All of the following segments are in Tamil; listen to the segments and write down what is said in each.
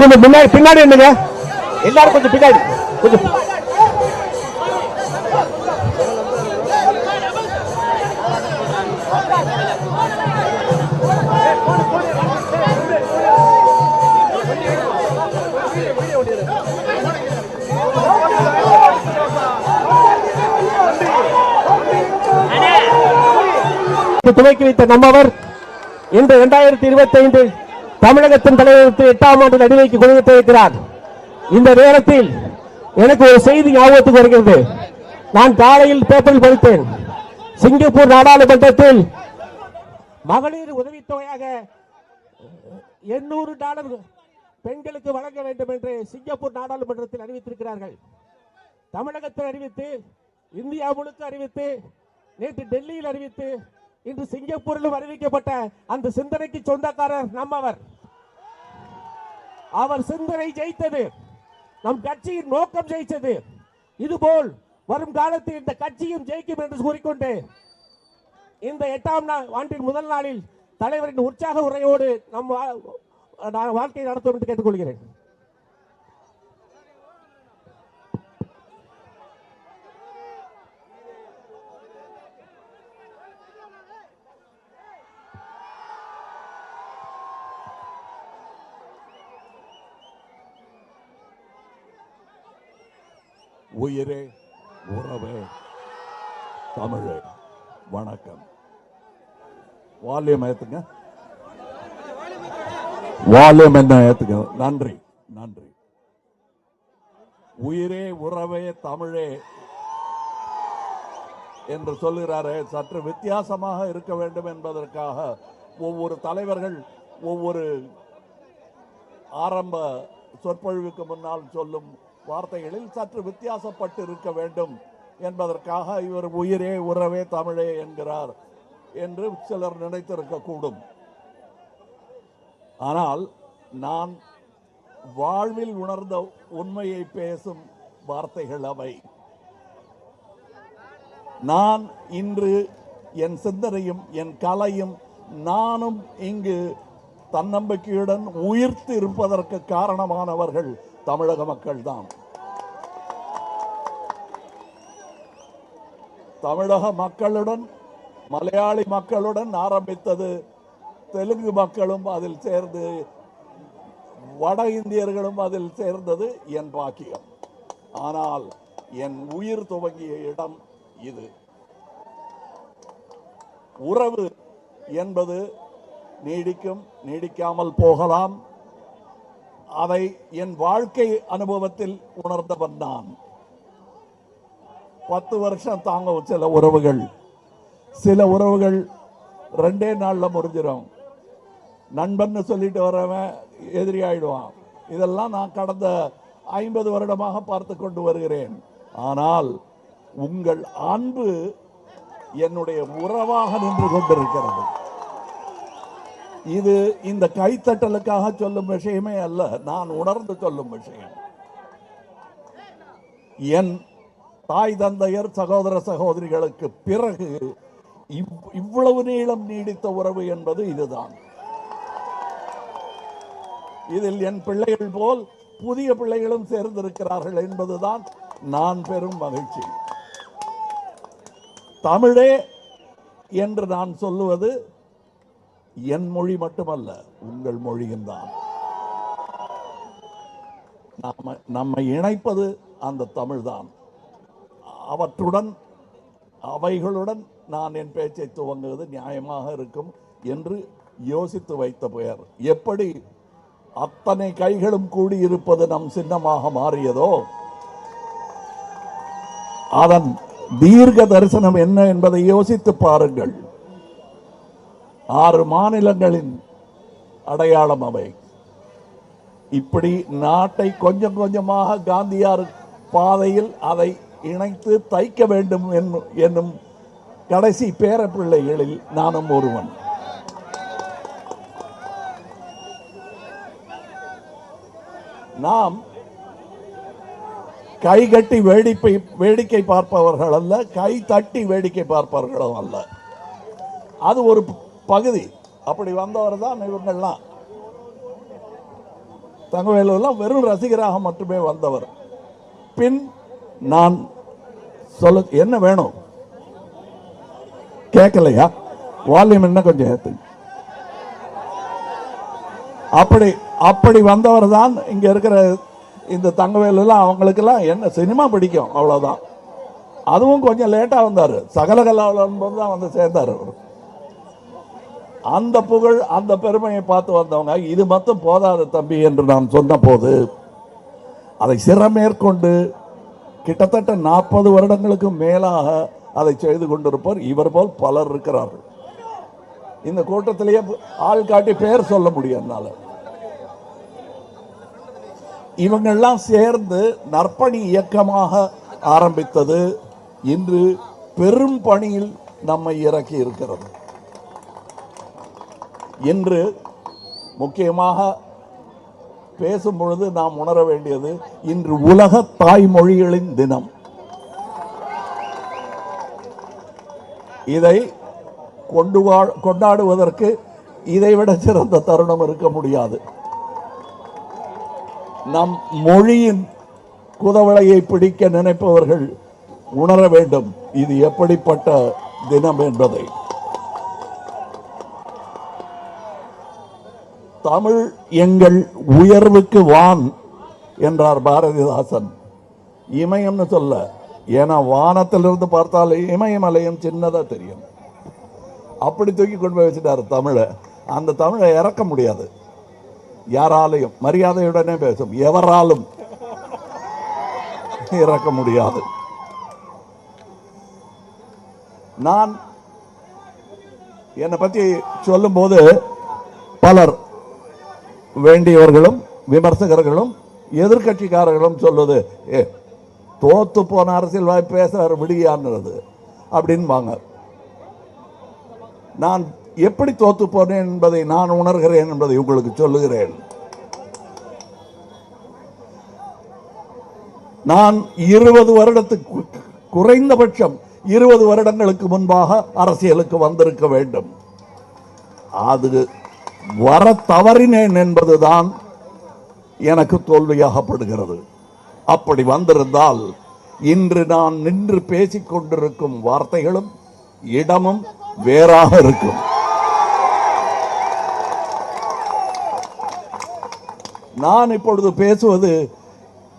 எல்லாரும் கொஞ்சம் முன்னாடி பின்னாடி என்னங்க எல்லாரும் கொஞ்சம் பின்னாடி கொஞ்சம் துவக்கி வைத்த நம்மவர் இன்று இரண்டாயிரத்தி இருபத்தி ஐந்து தமிழகத்தின் தலைவருக்கு எட்டாம் ஆண்டு நடுவைக்கு கொடுத்து வைக்கிறார் இந்த நேரத்தில் எனக்கு ஒரு செய்தி ஞாபகத்துக்கு வருகிறது. நான் காலையில் பேப்பரில் படித்தேன். சிங்கப்பூர் நாடாளுமன்றத்தில் மகளிர் உதவித்தொகையாக எண்ணூறு டாலர் பெண்களுக்கு வழங்க வேண்டும் என்று சிங்கப்பூர் நாடாளுமன்றத்தில் அறிவித்திருக்கிறார்கள். தமிழகத்தில் அறிவித்து இந்தியா முழுக்க அறிவித்து நேற்று டெல்லியில் அறிவித்து இன்று சிங்கப்பூரிலும் அறிவிக்கப்பட்ட அந்த சிந்தனைக்கு சொந்தக்காரர் நம்மவர். அவர் சிந்தனை ஜெயித்தது நம் கட்சியின் நோக்கம் ஜெயித்தது. இதுபோல் வரும் காலத்தில் இந்த கட்சியும் ஜெயிக்கும் என்று கூறிக்கொண்டு இந்த எட்டாம் நாள் ஆண்டின் முதல் நாளில் தலைவரின் உற்சாக உரையோடு நம் வா- நான் வாழ்க்கை நடத்தும் என்று கேட்டுக்கொள்கிறேன். உயிரே உறவே. தமிழே வணக்கம். வால்யூம் ஏத்துங்க. வால்யூம் என்ன ஏத்துங்க? நன்றி நன்றி. உயிரே உறவே தமிழே என்று சொல்லுகிறாரே. சற்று வித்தியாசமாக இருக்க வேண்டும் என்பதற்காக ஒவ்வொரு தலைவர்கள் ஒவ்வொரு ஆரம்ப சொற்பொழிவுக்கு முன்னால் சொல்லும் வார்த்தைகளில் சற்று வித்தியாசப்பட்டு இருக்க வேண்டும் என்பதற்காக இவர் உயிரே உறவே தமிழே என்கிறார் என்று சிலர் நினைத்திருக்கக்கூடும் ஆனால் நான் வாழ்வில் உணர்ந்த உண்மையை பேசும் வார்த்தைகள் அவை. நான் இன்று என் சிந்தனையும் என் கலையும் நானும் இங்கு தன்னம்பிக்கையுடன் உயிர்த்து இருப்பதற்கு காரணமானவர்கள் தமிழக மக்கள்தான். தமிழக மக்களுடன் மலையாளி மக்களுடன் ஆரம்பித்தது தெலுங்கு மக்களும் அதில் சேர்ந்து வட இந்தியர்களும் அதில் சேர்ந்தது என் பாக்கியம். ஆனால் என் உயிர் துவங்கிய இடம் இது. உறவு என்பது நீடிக்கும் நீடிக்காமல் போகலாம். அதை என் வாழ்க்கை அனுபவத்தில் உணர்ந்தவன் நான். பத்து வருஷம் தாங்க சில உறவுகள். சில உறவுகள் ரெண்டே நாளில் முறிஞ்சிடும் நண்பன்னு சொல்லிட்டு வரவன் எதிரி ஆயிடுவான். இதெல்லாம் நான் கடந்த ஐம்பது வருடமாக பார்த்து கொண்டு வருகிறேன். ஆனால் உங்கள் அன்பு என்னுடைய உறவாக நின்று கொண்டிருக்கிறது. இது இந்த கைத்தட்டலுக்காக சொல்லும் விஷயமே அல்ல. நான் உணர்ந்து சொல்லும் விஷயம். என் தாய் தந்தையர் சகோதர சகோதரிகளுக்கு பிறகு இவ்- இவ்வளவு நீளம் நீடித்த உறவு என்பது இதுதான். இதில் என் பிள்ளைகள் போல் புதிய பிள்ளைகளும் சேர்ந்திருக்கிறார்கள் என்பதுதான் நான் பெரும் மகிழ்ச்சி. தமிழே என்று நான் சொல்லுவது என் மொழி மட்டுமல்ல உங்கள் மொழியும் தான். நம்ம நம்மை இணைப்பது அந்த தமிழ்தான் அவற்றுடன் அவைகளுடன் நான் என் பேச்சை துவங்குவது நியாயமாக இருக்கும் என்று யோசித்து வைத்த பெயர். எப்படி அத்தனை கைகளும் கூடியிருப்பது நம் சின்னமாக மாறியதோ அதன் தீர்க்க தரிசனம் என்ன என்பதை யோசித்து பாருங்கள். ஆறு மாநிலங்களின் அடையாளம் அவை. இப்படி நாட்டை கொஞ்சம் கொஞ்சமாக காந்தியார் பாதையில் அதை இணைத்து தைக்க வேண்டும் என்னும் என்னும் கடைசி பேரப்பிள்ளைகளில் நானும் ஒருவன். நாம் கை கட்டி வேடிப்பை வேடிக்கை பார்ப்பவர்கள் அல்ல கை தட்டி வேடிக்கை பார்ப்பவர்களும் அல்ல. அது ஒரு பகுதி. அப்படி வந்தவர் தான் இவங்கெல்லாம் தங்கவேலு எல்லாம் வெறும் ரசிகராக மட்டுமே வந்தவர். பின் நான் சொல்ல என்ன வேணும்? கேட்கலையா? வால்யூம் என்ன கொஞ்சம் ஏற்று அப்படி அப்படி வந்தவர் தான் இங்கே இருக்கிற இந்த தங்கவேலுலாம் அவங்களுக்கெல்லாம் என்ன சினிமா பிடிக்கும் அவ்வளோதான் அதுவும் கொஞ்சம் லேட்டாக வந்தார். சகல கலாவலன் போது தான் வந்து சேர்ந்தார் அவர். அந்த புகழ் அந்த பெருமையை பார்த்து வந்தவங்க இது மட்டும் போதாது தம்பி என்று நான் சொன்ன போது அதை சிறமேற்கொண்டு கிட்டத்தட்ட நாற்பது வருடங்களுக்கு மேலாக அதை செய்து கொண்டிருப்பவர் இவர் போல் பலர் இருக்கிறார்கள். இந்த கூட்டத்திலேயே ஆள் காட்டி பெயர் சொல்ல முடியும் என்னால். இவங்கெல்லாம் சேர்ந்து நற்பணி இயக்கமாக ஆரம்பித்தது இன்று பெரும் பணியில் நம்மை இறக்கி இருக்கிறது. இன்று முக்கியமாக பேசும் பொழுது நாம் உணர வேண்டியது இன்று உலக தாய்மொழிகளின் தினம். இதை கொண்டு வா- கொண்டாடுவதற்கு இதைவிட சிறந்த தருணம் இருக்க முடியாது. நம் மொழியின் குதவளையை பிடிக்க நினைப்பவர்கள் உணர வேண்டும். இது எப்படிப்பட்ட தினம் என்பதை. தமிழ் எங்கள் உயர்வுக்கு வான் என்றார் பாரதிதாசன். இமயம்னு சொல்ல ஏன்னா வானத்திலிருந்து பார்த்தால் இமயமலையும் சின்னதாக தெரியும். அப்படி தூக்கி கொண்டு போய் வச்சுட்டாரு தமிழை. அந்த தமிழை இறக்க முடியாது. யாராலையும் மரியாதையுடனே பேசும். எவராலும் இறக்க முடியாது. நான் என்னை பற்றி சொல்லும்போது பலர் வேண்டியவர்களும் விமர்சகர்களும் எதிர்க்கட்சிக்காரர்களும் சொல்லுது ஏ தோத்து போன அரசியல்வாதி பேசுகிறார் விடுகியான்றது அப்படின்பாங்க நான் எப்படி தோத்து போனேன் என்பதை நான் உணர்கிறேன் என்பதை உங்களுக்கு சொல்லுகிறேன். நான் இருபது வருடத்துக்கு குறைந்தபட்சம் இருபது வருடங்களுக்கு முன்பாக அரசியலுக்கு வந்திருக்க வேண்டும். அது வர தவறினேன் என்பதுதான் எனக்கு தோல்வியாகப்படுகிறது. அப்படி வந்திருந்தால் இன்று நான் நின்று பேசிக் கொண்டிருக்கும் வார்த்தைகளும் இடமும் வேறாக இருக்கும். நான் இப்பொழுது பேசுவது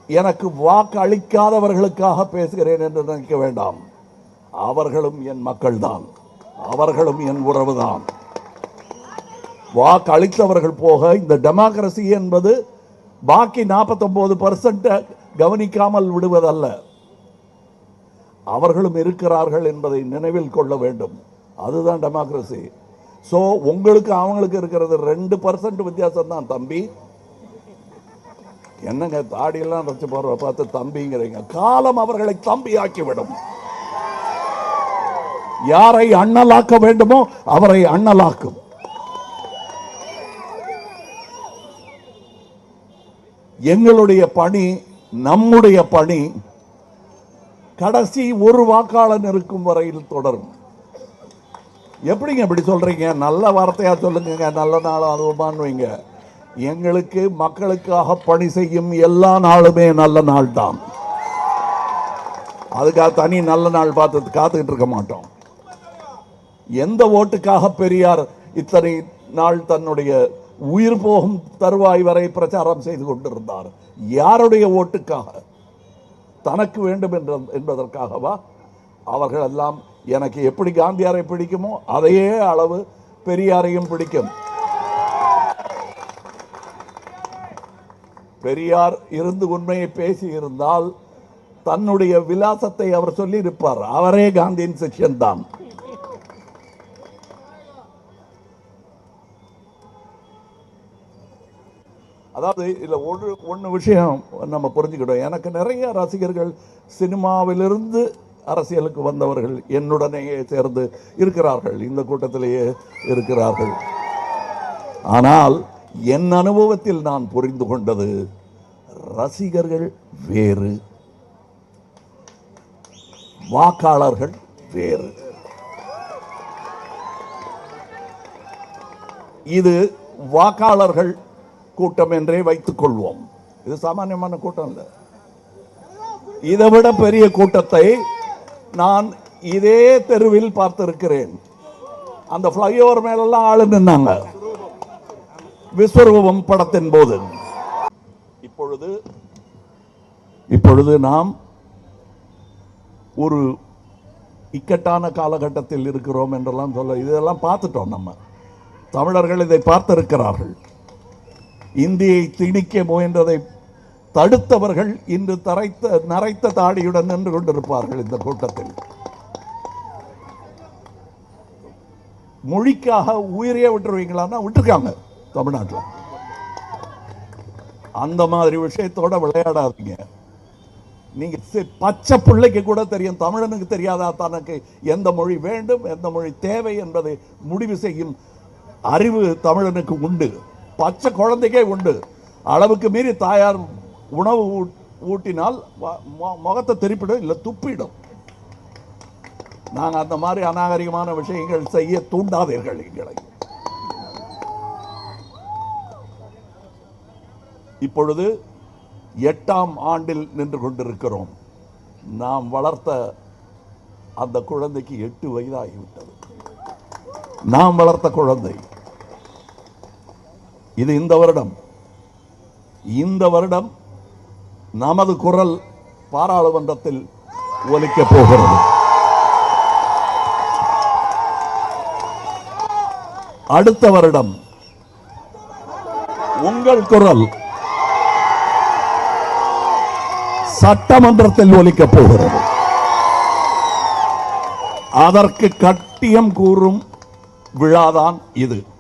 எனக்கு வாக்கு அளிக்காதவர்களுக்காக பேசுகிறேன் என்று நினைக்க வேண்டாம். அவர்களும் என் மக்கள்தான். அவர்களும் என் உறவுதான். வாக்கு அளித்தவர்கள் போக இந்த டெமோக்ரஸி என்பது பாக்கி நாற்பத்தொம்போது பர்சன்ட்டை கவனிக்காமல் விடுவதல்ல. அவர்களும் இருக்கிறார்கள் என்பதை நினைவில் கொள்ள வேண்டும். அதுதான் டெமோக்ரஸி ஸோ உங்களுக்கு அவங்களுக்கு இருக்கிறது ரெண்டு பர்சன்ட் வித்தியாசம் தான் தம்பி. என்னங்க தாடியெல்லாம் வச்சு போடுற பார்த்து தம்பிங்கிறீங்க. காலம் அவர்களை தம்பியாக்கி விடும் யாரை அண்ணலாக்க வேண்டுமோ அவரை அண்ணலாக்கும். எங்களுடைய பணி நம்முடைய பணி கடைசி ஒரு வாக்காளன் இருக்கும் வரையில் தொடரும். எப்படிங்க இப்படி சொல்றீங்க? நல்ல வார்த்தையாக சொல்லுங்க நல்ல நாளும் அதுவுமான்னு வைங்க. எங்களுக்கு மக்களுக்காக பணி செய்யும் எல்லா நாளுமே நல்ல நாள் தான் அதுக்காக தனி நல்ல நாள் பார்த்து காத்துக்கிட்டு இருக்க மாட்டோம். எந்த ஓட்டுக்காக பெரியார் இத்தனை நாள் தன்னுடைய உயிர் போகும் தருவாய் வரை பிரச்சாரம் செய்து கொண்டிருந்தார். யாருடைய ஓட்டுக்காக? தனக்கு வேண்டும் என்ற என்பதற்காகவா? அவர்கள் எல்லாம் எனக்கு எப்படி காந்தியாரை பிடிக்குமோ அதையே அளவு பெரியாரையும் பிடிக்கும். பெரியார் இருந்து உண்மையை பேசி இருந்தால் தன்னுடைய விலாசத்தை அவர் சொல்லியிருப்பார். அவரே காந்தியின் சிஷ்யன் தான் அதாவது இதில் ஒரு ஒன்று விஷயம் நம்ம புரிஞ்சுக்கிட்டோம். எனக்கு நிறைய ரசிகர்கள் சினிமாவிலிருந்து அரசியலுக்கு வந்தவர்கள் என்னுடனேயே சேர்ந்து இருக்கிறார்கள். இந்த கூட்டத்திலேயே இருக்கிறார்கள். ஆனால் என் அனுபவத்தில் நான் புரிந்து கொண்டது ரசிகர்கள் வேறு. வாக்காளர்கள் வேறு. இது வாக்காளர்கள் கூட்டம் என்றே வைத்துக் கொள்வோம். இது சாமானியமான கூட்டம் இல்லை இதை விட பெரிய கூட்டத்தை நான் இதே தெருவில் பார்த்திருக்கிறேன். அந்த ஃப்ளைஓவர் மேலெல்லாம் ஆளு நின்னாங்க. விஸ்வரூபம் படத்தின் போது. இப்பொழுது இப்பொழுது நாம் ஒரு இக்கட்டான காலகட்டத்தில் இருக்கிறோம் என்றெல்லாம் சொல்ல இதெல்லாம் பார்த்துட்டோம் நம்ம. தமிழர்கள் இதை பார்த்திருக்கிறார்கள். இந்தியை திணிக்க முயன்றதை தடுத்தவர்கள் இன்று தரைத்த நரைத்த தாடியுடன் நின்று கொண்டிருப்பார்கள் இந்த கூட்டத்தில். மொழிக்காக உயிரையே விட்டுருவீங்களான்னா விட்டுருக்காங்க தமிழ்நாட்டில். அந்த மாதிரி விஷயத்தோட விளையாடாதீங்க. நீங்க பச்சை பிள்ளைக்கு கூட தெரியும் தமிழனுக்கு தெரியாதா தனக்கு எந்த மொழி வேண்டும் எந்த மொழி தேவை என்பதை முடிவு செய்யும் அறிவு தமிழனுக்கு உண்டு. பச்சை குழந்தைக்கே உண்டு. அளவுக்கு மீறி தாயார் உணவு ஊட்டினால் முகத்தை தெரிப்பிடும் இல்லை துப்பிடும். நாங்கள் அந்த மாதிரி அநாகரிகமான விஷயங்கள் செய்ய தூண்டாதீர்கள் எங்களை. இப்பொழுது எட்டாம் ஆண்டில் நின்று கொண்டிருக்கிறோம். நாம் வளர்த்த அந்த குழந்தைக்கு எட்டு வயதாகிவிட்டது. நாம் வளர்த்த குழந்தை இது இந்த வருடம். இந்த வருடம் நமது குரல் பாராளுமன்றத்தில் ஒலிக்க போகிறது. அடுத்த வருடம் உங்கள் குரல் சட்டமன்றத்தில் ஒலிக்க போகிறது. அதற்கு கட்டியம் கூறும் விழாதான் இது.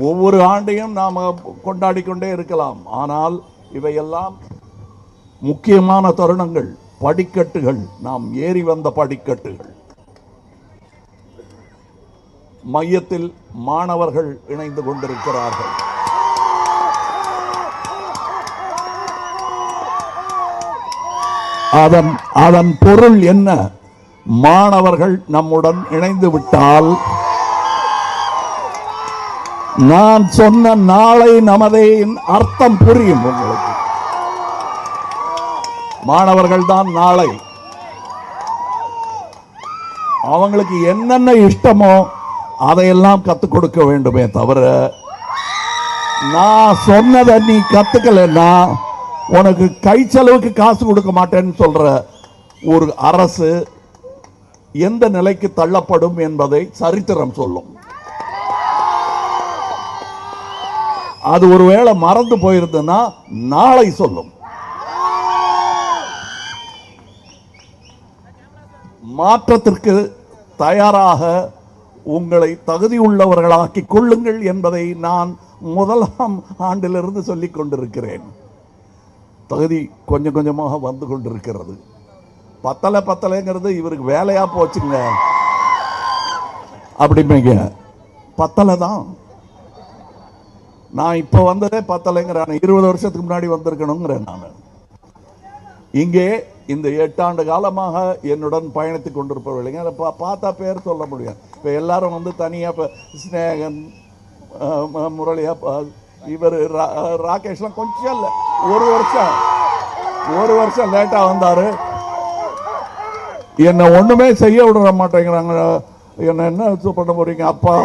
ஒவ்வொரு ஆண்டையும் நாம் கொண்டாடி கொண்டே இருக்கலாம். ஆனால் இவையெல்லாம் முக்கியமான தருணங்கள் படிக்கட்டுகள். நாம் ஏறி வந்த படிக்கட்டுகள். மையத்தில் மாணவர்கள் இணைந்து கொண்டிருக்கிறார்கள். அதன் அதன் பொருள் என்ன? மாணவர்கள் நம்முடன் இணைந்து விட்டால் நான் சொன்ன நாளை நமதே அர்த்தம் புரியும் உங்களுக்கு. மாணவர்கள் தான் நாளை. அவங்களுக்கு என்னென்ன இஷ்டமோ அதையெல்லாம் கத்துக் கொடுக்க வேண்டுமே தவிர நான் சொன்னதை நீ கத்துக்கலைன்னா உனக்கு கை செலவுக்கு காசு கொடுக்க மாட்டேன்னு சொல்ற ஒரு அரசு எந்த நிலைக்கு தள்ளப்படும் என்பதை சரித்திரம் சொல்லும். அது ஒருவேளை மறந்து போயிருந்ததுன்னா நாளை சொல்லும். மாற்றத்திற்கு தயாராக உங்களை தகுதியுள்ளவர்களாக்கி கொள்ளுங்கள் என்பதை நான் முதலாம் ஆண்டிலிருந்து சொல்லிக் கொண்டிருக்கிறேன். தகுதி கொஞ்சம் கொஞ்சமாக வந்து கொண்டிருக்கிறது. பத்தலை பத்தலைங்கிறது இவருக்கு வேலையாக போச்சுங்க. அப்படிம்பீங்க. பத்தலை தான். நான் இப்போ வந்ததே பத்தலைங்கிறேன். இருபது வருஷத்துக்கு முன்னாடி வந்திருக்கணுங்கிறேன் நான். இங்கே இந்த எட்டாண்டு காலமாக என்னுடன் பயணித்து கொண்டிருப்பவர்களைங்க. அதை பா பார்த்தா பேர் சொல்ல முடியும் இப்போ எல்லாரும் வந்து தனியாக இப்போ ஸ்நேகன் அஹ், முரளியா இவர் ராகேஷ்லாம் கொஞ்சம் இல்லை. ஒரு வருஷம். ஒரு வருஷம் லேட்டாக வந்தார். என்னை ஒன்றுமே செய்ய விட மாட்டேங்கிறாங்க. என்னை என்ன பண்ண போகிறீங்க அப்பா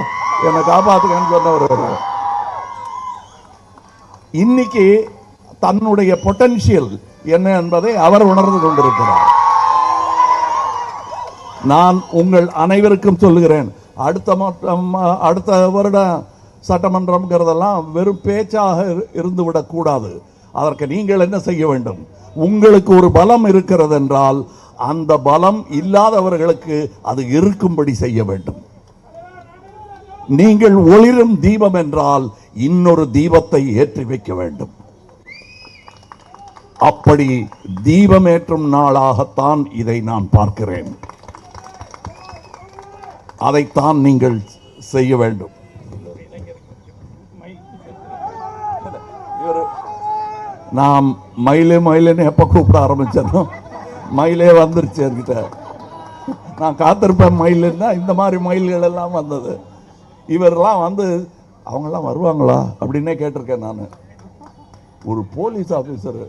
என்னை காப்பாற்றுக்கன்னு சொன்னவர் இன்னைக்கு தன்னுடைய பொட்டன்ஷியல் என்ன என்பதை அவர் உணர்ந்து கொண்டிருக்கிறார். நான் உங்கள் அனைவருக்கும் சொல்லுகிறேன் அடுத்த மட்டம் அடுத்த வருடம் சட்டமன்றம்ங்கிறதெல்லாம் வெறும் பேச்சாக இரு- இருந்துவிடக் அதற்கு நீங்கள் என்ன செய்ய வேண்டும்? உங்களுக்கு ஒரு பலம் இருக்கிறது என்றால் அந்த பலம் இல்லாதவர்களுக்கு அது இருக்கும்படி செய்ய வேண்டும். நீங்கள் ஒளிரும் தீபம் என்றால் இன்னொரு தீபத்தை ஏற்றி வைக்க வேண்டும். அப்படி தீபமேற்றும் நாளாகத்தான் இதை நான் பார்க்கிறேன். அதைத்தான் நீங்கள் செய்ய வேண்டும். நாம் மயிலே மயிலேன்னு எப்போ கூப்பிட ஆரம்பிச்சேனோ மயிலே வந்துருச்சு என்கிட்ட. நான் காத்திருப்பேன் மயிலுன்னா இந்த மாதிரி மயில்கள் எல்லாம் வந்தது. இவரெல்லாம் வந்து அவங்கெல்லாம் வருவாங்களா அப்படின்னே கேட்டிருக்கேன் நான். ஒரு போலீஸ் ஆஃபீஸர்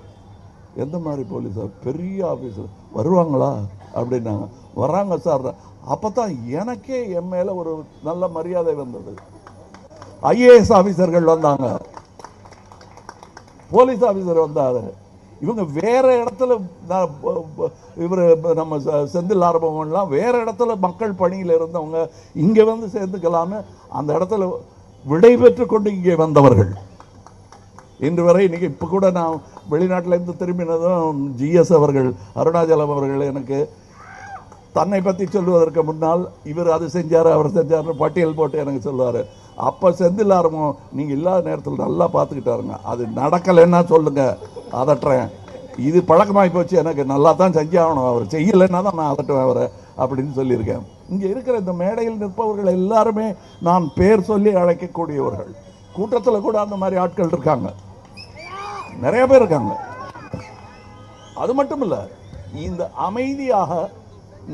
எந்த மாதிரி போலீஸர் பெரிய ஆஃபீஸர் வருவாங்களா அப்படின்னாங்க. வராங்க சார். அப்போ தான் எனக்கே என் மேலே ஒரு நல்ல மரியாதை வந்தது. ஐஏஎஸ் ஆஃபீஸர்கள் வந்தாங்க. போலீஸ் ஆஃபீஸர் வந்தாரு. இவங்க வேற இடத்துல இவர் நம்ம செந்தில் ஆரம்பம்லாம் வேற இடத்துல மக்கள் பணியில் இருந்தவங்க இங்கே வந்து சேர்ந்துக்கலான்னு அந்த இடத்துல விடை பெற்று கொண்டு இங்கே வந்தவர்கள். இன்று வரை இன்னைக்கு இப்போ கூட நான் வெளிநாட்டிலேருந்து திரும்பினதும் ஜிஎஸ் அவர்கள் அருணாச்சலம் அவர்கள் எனக்கு தன்னை பற்றி சொல்லுவதற்கு முன்னால் இவர் அது செஞ்சார் அவர் செஞ்சார்னு பட்டியல் போட்டு எனக்கு சொல்லுவார். அப்போ செந்தில் ஆரம்பம் நீங்கள் இல்லாத நேரத்தில் நல்லா பார்த்துக்கிட்டாருங்க அது நடக்கலைன்னா சொல்லுங்கள் அதட்டுறேன். இது பழக்கமாகி போச்சு எனக்கு நல்லா தான் செஞ்சாகணும். அவர் செய்யலைன்னா தான் நான் அதட்டுவேன் அவரை. அப்படின்னு சொல்லியிருக்கேன். இங்கே இருக்கிற இந்த மேடையில் நிற்பவர்கள் எல்லாருமே நான் பேர் சொல்லி அழைக்கக்கூடியவர்கள். கூட்டத்தில் கூட அந்த மாதிரி ஆட்கள் இருக்காங்க. நிறைய பேர் இருக்காங்க. அது மட்டும் இல்ல இந்த அமைதியாக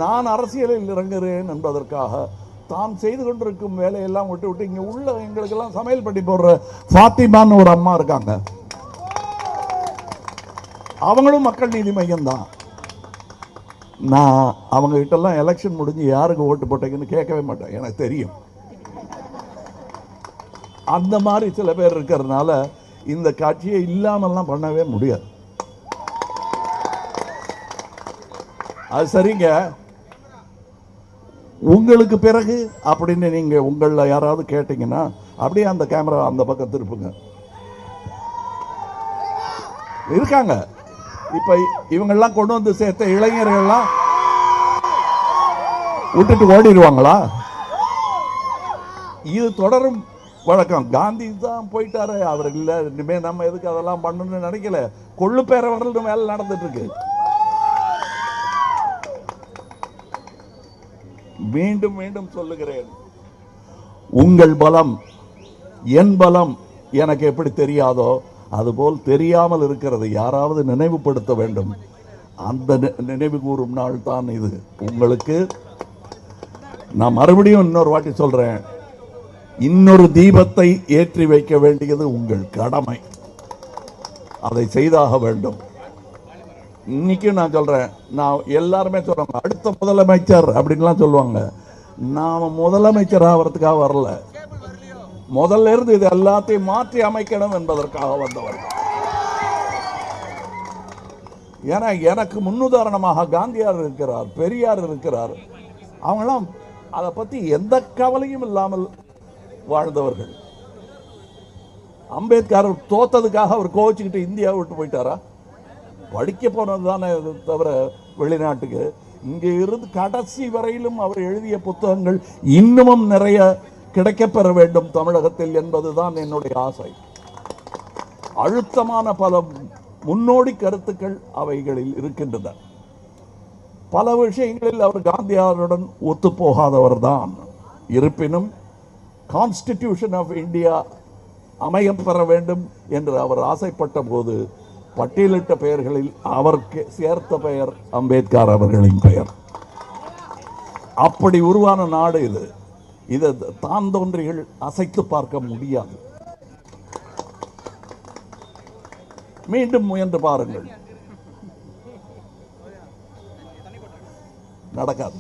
நான் அரசியலில் இறங்குகிறேன் என்பதற்காக தான் செய்து கொண்டிருக்கும் வேலையெல்லாம் விட்டு விட்டு இங்க உள்ள எங்களுக்கெல்லாம் சமையல் பண்ணி போடுற ஃபாத்திமான்னு ஒரு அம்மா இருக்காங்க. அவங்களும் மக்கள் நீதி மையம் தான் நான் அவங்க கிட்டலாம் எலெக்ஷன் முடிஞ்சு யாருக்கு ஓட்டு போட்டீங்கன்னு கேட்கவே மாட்டேன். எனக்கு தெரியும். அந்த மாதிரி சில பேர் இருக்கிறதுனால இந்த காட்சியை இல்லாமல்லாம் பண்ணவே முடியாது. அது சரிங்க. உங்களுக்கு பிறகு அப்படின்னு நீங்க உங்களில் யாராவது கேட்டீங்கன்னா அப்படியே அந்த கேமரா அந்த பக்கம் திருப்புங்க. இருக்காங்க. இப்ப இவங்கெல்லாம் கொண்டு வந்து சேர்த்த இளைஞர்கள்லாம் விட்டுட்டு ஓடிடுவாங்களா? இது தொடரும் வழக்கம். காந்தி தான் போயிட்டாரு. அவர் இல்ல இனிமே நம்ம எதுக்கு அதெல்லாம் பண்ணணும்னு நினைக்கல. கொள்ளு பேர வரலும் வேலை நடந்துட்டு இருக்கு மீண்டும் மீண்டும் சொல்லுகிறேன். உங்கள் பலம் என் பலம் எனக்கு எப்படி தெரியாதோ அதுபோல் தெரியாமல் இருக்கிறது யாராவது நினைவுபடுத்த வேண்டும். அந்த நினைவு கூறும் நாள் தான் இது. உங்களுக்கு நான் மறுபடியும் இன்னொரு வாட்டி சொல்றேன். இன்னொரு தீபத்தை ஏற்றி வைக்க வேண்டியது உங்கள் கடமை. அதை செய்தாக வேண்டும். இன்னைக்கும் நான் சொல்றேன். நான் எல்லாருமே சொல்றாங்க அடுத்த முதலமைச்சர் அப்படின்லாம் சொல்லுவாங்க. நாம் முதலமைச்சர் ஆகிறதுக்காக வரல. முதல்ல இருந்து இது எல்லாத்தையும் மாற்றி அமைக்கணும் என்பதற்காக வந்தவர் ஏன்னா எனக்கு முன்னுதாரணமாக காந்தியார் இருக்கிறார் பெரியார் இருக்கிறார். அவங்களாம் அதை பற்றி எந்த கவலையும் இல்லாமல் வாழ்ந்தவர்கள். அம்பேத்கர் தோத்ததுக்காக அவர் கோவிச்சுக்கிட்டு இந்தியா விட்டு போயிட்டாரா? படிக்க போனது தானே தவிர வெளிநாட்டுக்கு. இங்கே இருந்து கடைசி வரையிலும் அவர் எழுதிய புத்தகங்கள் இன்னமும் நிறைய கிடைக்கப்பெற வேண்டும் தமிழகத்தில் என்பதுதான் என்னுடைய ஆசை. அழுத்தமான பல முன்னோடி கருத்துக்கள் அவைகளில் இருக்கின்றன. பல விஷயங்களில் அவர் காந்தியாருடன் ஒத்துப்போகாதவர் தான் இருப்பினும் கான்ஸ்டிடியூஷன் ஆஃப் இந்தியா அமையம் பெற வேண்டும் என்று அவர் ஆசைப்பட்ட போது பட்டியலிட்ட பெயர்களில் அவருக்கு சேர்த்த பெயர் அம்பேத்கர் அவர்களின் பெயர். அப்படி உருவான நாடு இது. இதை தான் தோன்றிகள் அசைத்து பார்க்க முடியாது. மீண்டும் முயன்று பாருங்கள். நடக்காது.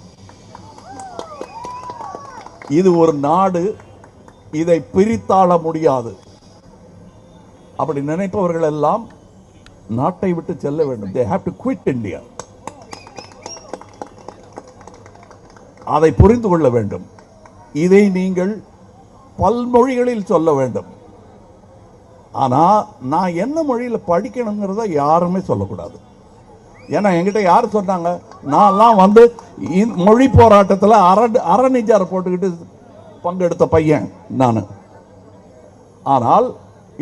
இது ஒரு நாடு இதை பிரித்தாள முடியாது. அப்படி நினைப்பவர்கள் எல்லாம் நாட்டை விட்டு செல்ல வேண்டும். They have to quit India அதை புரிந்து கொள்ள வேண்டும். இதை நீங்கள் பல்மொழிகளில் சொல்ல வேண்டும். ஆனால் நான் என்ன மொழியில் படிக்கணுங்கிறத யாருமே சொல்லக்கூடாது. ஏன்னா என்கிட்ட யார் சொன்னாங்க? நான்லாம் வந்து மொழி போராட்டத்தில் அர அரணிஜார் போட்டுக்கிட்டு பங்கெடுத்த பையன் நான். ஆனால்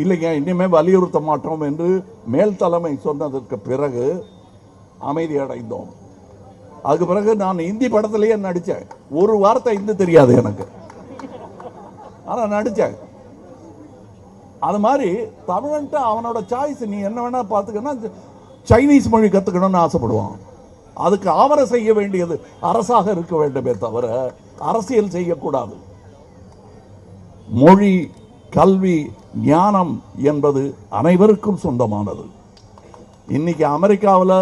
இல்லைங்க இனிமேல் வலியுறுத்த மாட்டோம் என்று மேல் தலைமை சொன்னதற்கு பிறகு அமைதி அடைந்தோம். அதுக்கு பிறகு நான் இந்தி படத்திலேயே நடித்தேன். ஒரு வார்த்தை இந்து தெரியாது எனக்கு. ஆனால் நடித்தேன். அது மாதிரி தமிழன்ட்டு அவனோட சாய்ஸ் நீ என்ன வேணா பார்த்துக்கன்னா சைனீஸ் மொழி கற்றுக்கணும்னு ஆசைப்படுவான். அதுக்கு ஆவர செய்ய வேண்டியது அரசாக இருக்க வேண்டுமே தவிர அரசியல் செய்யக்கூடாது. மொழி கல்வி ஞானம் என்பது அனைவருக்கும் சொந்தமானது. இன்னைக்கு அமெரிக்காவில்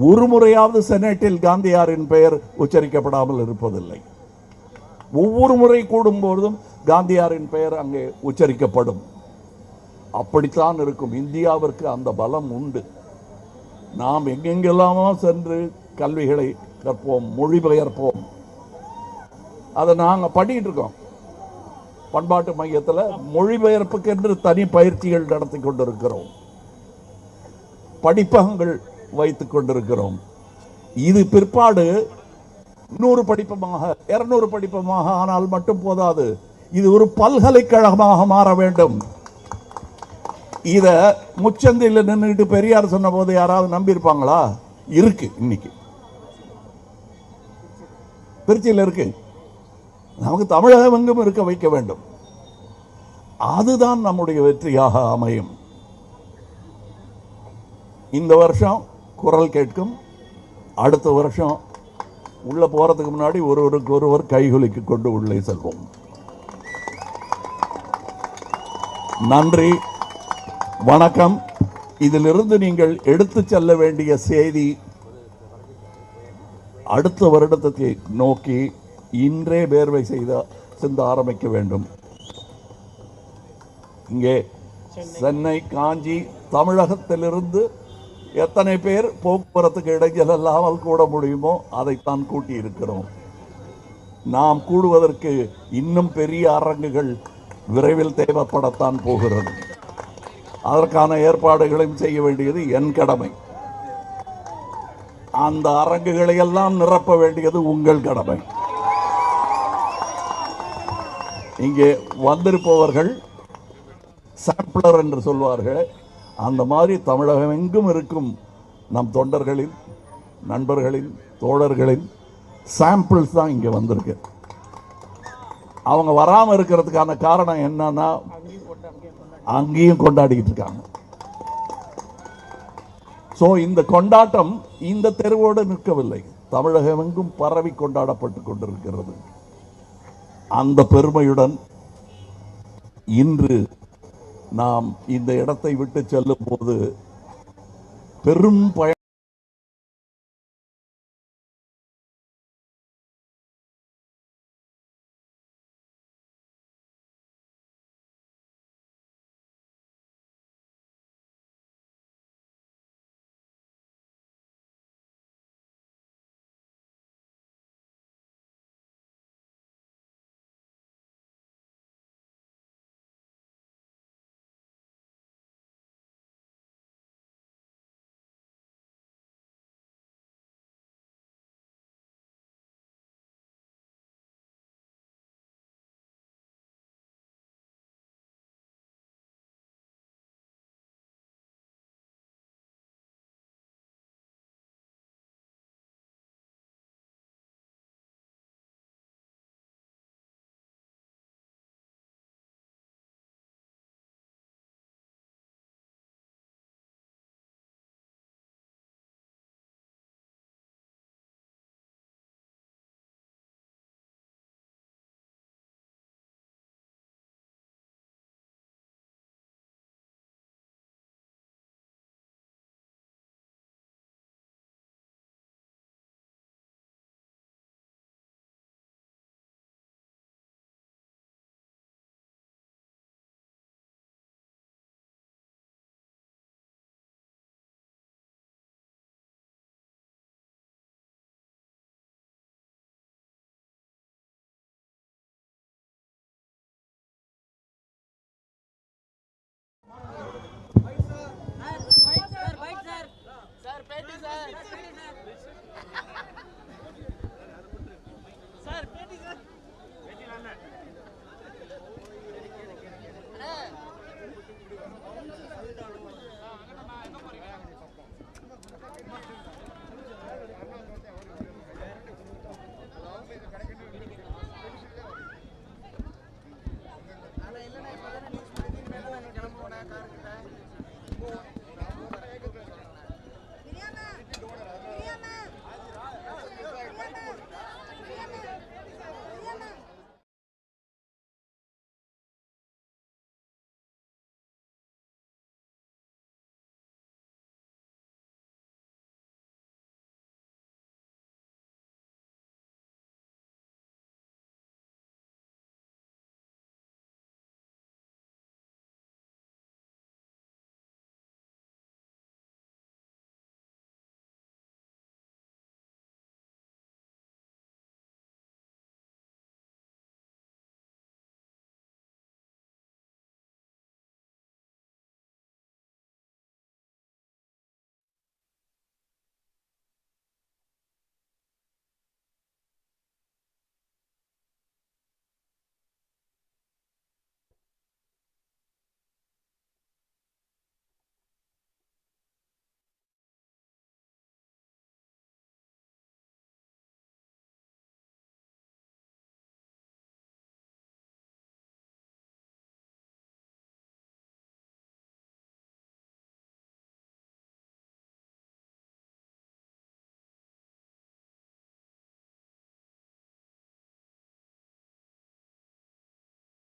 ஒரு முறையாவது செனட்டில் காந்தியாரின் பெயர் உச்சரிக்கப்படாமல் இருப்பதில்லை. ஒவ்வொரு முறை கூடும்போதும் காந்தியாரின் பெயர் அங்கே உச்சரிக்கப்படும். அப்படித்தான் இருக்கும். இந்தியாவிற்கு அந்த பலம் உண்டு. நாம் எங்கெங்கெல்லாமோ சென்று கல்விகளை கற்போம் மொழிபெயர்ப்போம். அதை நாங்கள் பண்ணிட்டு இருக்கோம். பண்பாட்டு மையத்தில் மொழிபெயர்ப்புக்கென்று தனி பயிற்சிகள் நடத்தி கொண்டிருக்கிறோம். படிப்பகங்கள் வைத்துக் கொண்டிருக்கிறோம் இது பிற்பாடு நூறு படிப்பமாக இருநூறு படிப்பமாக ஆனால் மட்டும் போதாது. இது ஒரு பல்கலைக்கழகமாக மாற வேண்டும். இத முச்சந்தையில் நின்றுட்டு பெரியார் சொன்ன போது யாராவது நம்பியிருப்பாங்களா? இருக்கு இன்னைக்கு. திருச்சியில் இருக்கு. நமக்கு தமிழகம் எங்கும் இருக்க வைக்க வேண்டும். அதுதான் நம்முடைய வெற்றியாக அமையும். இந்த வருஷம் குரல் கேட்கும். அடுத்த வருஷம் உள்ள போறதுக்கு முன்னாடி ஒருவருக்கு ஒருவர் கைகுலுக்கி கொண்டு உள்ளே செல்வோம். நன்றி. வணக்கம். இதிலிருந்து நீங்கள் எடுத்து செல்ல வேண்டிய செய்தி அடுத்த வருடத்தை நோக்கி இன்றே வேர்வை செய்த சிந்த ஆரம்பிக்க வேண்டும். இங்கே சென்னை காஞ்சி தமிழகத்திலிருந்து எத்தனை பேர் போக்குவரத்துக்கு இடையில் இல்லாமல் கூட முடியுமோ அதைத்தான் கூட்டி இருக்கிறோம் நாம் கூடுவதற்கு இன்னும் பெரிய அரங்குகள் விரைவில் தேவைப்படத்தான் போகிறது. அதற்கான ஏற்பாடுகளையும் செய்ய வேண்டியது என் கடமை. அந்த அரங்குகளை எல்லாம் நிரப்ப வேண்டியது உங்கள் கடமை. இங்கே வந்திருப்பவர்கள் சாம்பிளர் என்று சொல்வார்கள் அந்த மாதிரி தமிழகம் எங்கும் இருக்கும். நம் தொண்டர்களின் நண்பர்களின் தோழர்களின் சாம்பிள்ஸ் தான் இங்கே வந்திருக்கு. அவங்க வராமல் இருக்கிறதுக்கான காரணம் என்னன்னா அங்கேயும் கொண்டாடிக்கிட்டு இருக்காங்க. ஸோ இந்த கொண்டாட்டம் இந்த தெருவோடு நிற்கவில்லை. தமிழகம் எங்கும் பரவி கொண்டாடப்பட்டு கொண்டிருக்கிறது. அந்த பெருமையுடன் இன்று நாம் இந்த இடத்தை விட்டு செல்லும் போது பெரும் பயன் Yes.